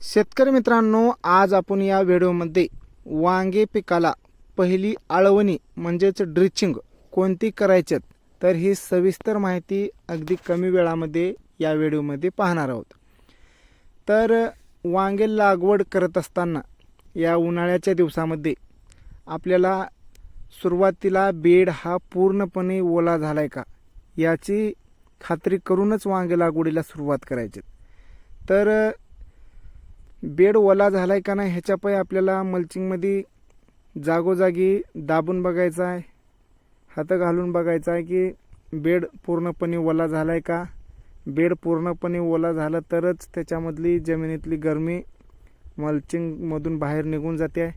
शेतकरी मित्रांनो आज आपण या व्हिडिओमध्ये वांगे पिकाला पहिली आळवणी म्हणजेच ड्रिचिंग कोणती करायच्यात तर ही सविस्तर माहिती अगदी कमी वेळामध्ये या व्हिडिओमध्ये पाहणार आहोत. तर वांगे लागवड करत असताना या उन्हाळ्याच्या दिवसामध्ये आपल्याला सुरुवातीला बेड हा पूर्णपणे ओला झाला आहे का याची खात्री करूनच वांगे लागवडीला सुरुवात करायची. तर बेड ओला झाला आहे का नाही ह्याच्या आपल्याला मल्चिंगमध्ये जागोजागी दाबून बघायचा आहे हात घालून बघायचा आहे की बेड पूर्णपणे ओला झाला आहे का? बेड पूर्णपणे ओला झाला तरच त्याच्यामधली जमिनीतली गरमी मल्चिंगमधून बाहेर निघून जाते. आहे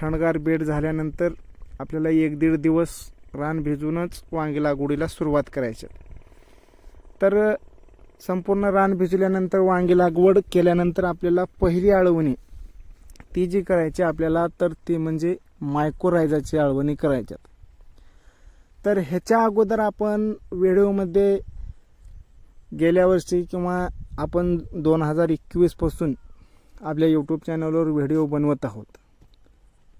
थंडगार बेड झाल्यानंतर आपल्याला एक दीड दिवस रान भिजूनच वांगी लागवडीला सुरुवात करायची. तर संपूर्ण रान भिजल्यानंतर वांगी लागवड केल्यानंतर आपल्याला पहिली आळवणी ती जी करायची आपल्याला तर ती म्हणजे मायक्रोरायझाची आळवणी करायच्यात. तर ह्याच्या अगोदर आपण व्हिडिओमध्ये गेल्या वर्षी किंवा आपण दोन हजार एकवीसपासून आपल्या यूट्यूब चॅनलवर व्हिडिओ बनवत आहोत.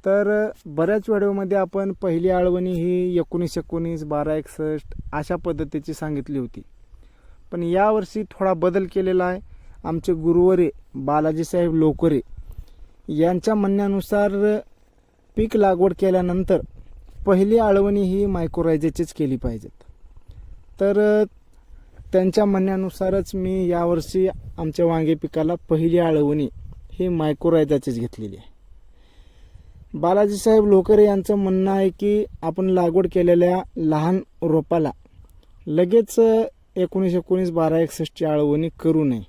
तर बऱ्याच व्हिडिओमध्ये आपण पहिली आळवणी ही एकोणीस एकोणीस बारा एकसष्ट अशा पद्धतीची सांगितली होती. पण यावर्षी थोडा बदल केलेला आहे. आमचे गुरुवरे बालाजीसाहेब लोकरे यांच्या म्हणण्यानुसार पीक लागवड केल्यानंतर पहिली आळवणी ही मायक्रोरायझेचीच केली पाहिजेत. तर त्यांच्या म्हणण्यानुसारच मी यावर्षी आमच्या वांगे पिकाला पहिली आळवणी ही मायक्रोरायझाचीच घेतलेली आहे. बालाजीसाहेब लोकरे यांचं म्हणणं आहे की आपण लागवड केलेल्या लहान रोपाला लगेच एकोणीस एकोणीस बारा एकसष्टची आळवणी करू नये.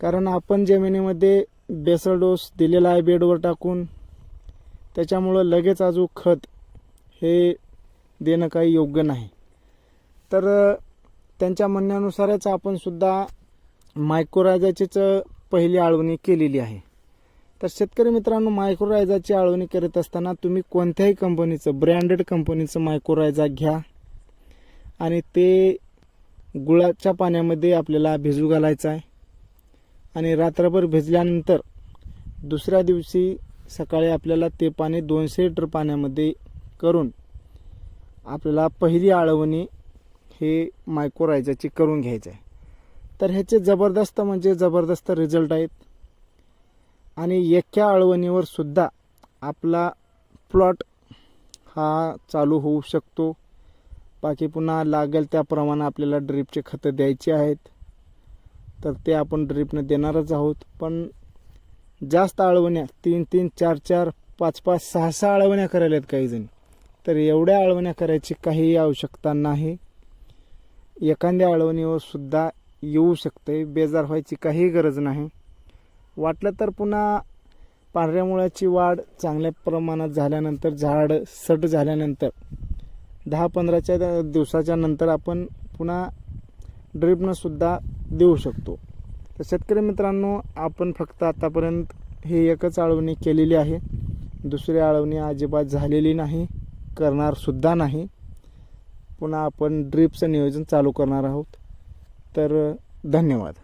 कारण आपण जमिनीमध्ये बेसल डोस दिलेला आहे बेडवर टाकून. त्याच्यामुळं लगेच अजून खत हे देणं काही योग्य नाही. तर त्यांच्या म्हणण्यानुसारच आपणसुद्धा मायक्रोरायझाचीच पहिली आळवणी केलेली आहे. तर शेतकरी मित्रांनो मायक्रोरायझाची आळवणी करत असताना तुम्ही कोणत्याही कंपनीचं ब्रँडेड कंपनीचं मायक्रोरायझा घ्या. आणि ते गुळाच्या पाण्यामध्ये आपल्याला भिजू घालायचं आहे. आणि रात्रभर भिजल्यानंतर दुसऱ्या दिवशी सकाळी आपल्याला ते पाणी दोनशे लिटर पाण्यामध्ये करून आपल्याला पहिली आळवणी हे मायक्रोरायझाची करून घ्यायचं आहे. तर ह्याचे जबरदस्त म्हणजे जबरदस्त रिझल्ट आहेत. आणि एका आळवणीवर सुद्धा आपला प्लॉट हा चालू होऊ शकतो. बाकी पुन्हा लागेल त्याप्रमाणे आपल्याला ड्रीपचे खतं द्यायचे आहेत. तर ते आपण ड्रीपनं देणारच आहोत. पण जास्त आळवण्या तीन तीन चार चार पाच पाच सहा सहा आळवण्या करायला आहेत काही जण तर एवढ्या आळवण्या करायची काहीही आवश्यकता नाही. एखाद्या आळवणीवर सुद्धा येऊ शकते. बेजार व्हायची काही गरज नाही. वाटलं तर पुन्हा पांढऱ्या मुळाची वाढ चांगल्या प्रमाणात झाल्यानंतर झाड सट झाल्यानंतर दहा पंधराच्या दिवसाच्या नंतर आपण पुन्हा ड्रिपनंसुद्धा देऊ शकतो. तर शेतकरी मित्रांनो आपण फक्त आतापर्यंत ही एकच आळवणी केलेली आहे. दुसरी आळवणी अजिबात झालेली नाही करणारसुद्धा नाही. पुन्हा आपण ड्रिपचं नियोजन चालू करणार आहोत. तर धन्यवाद.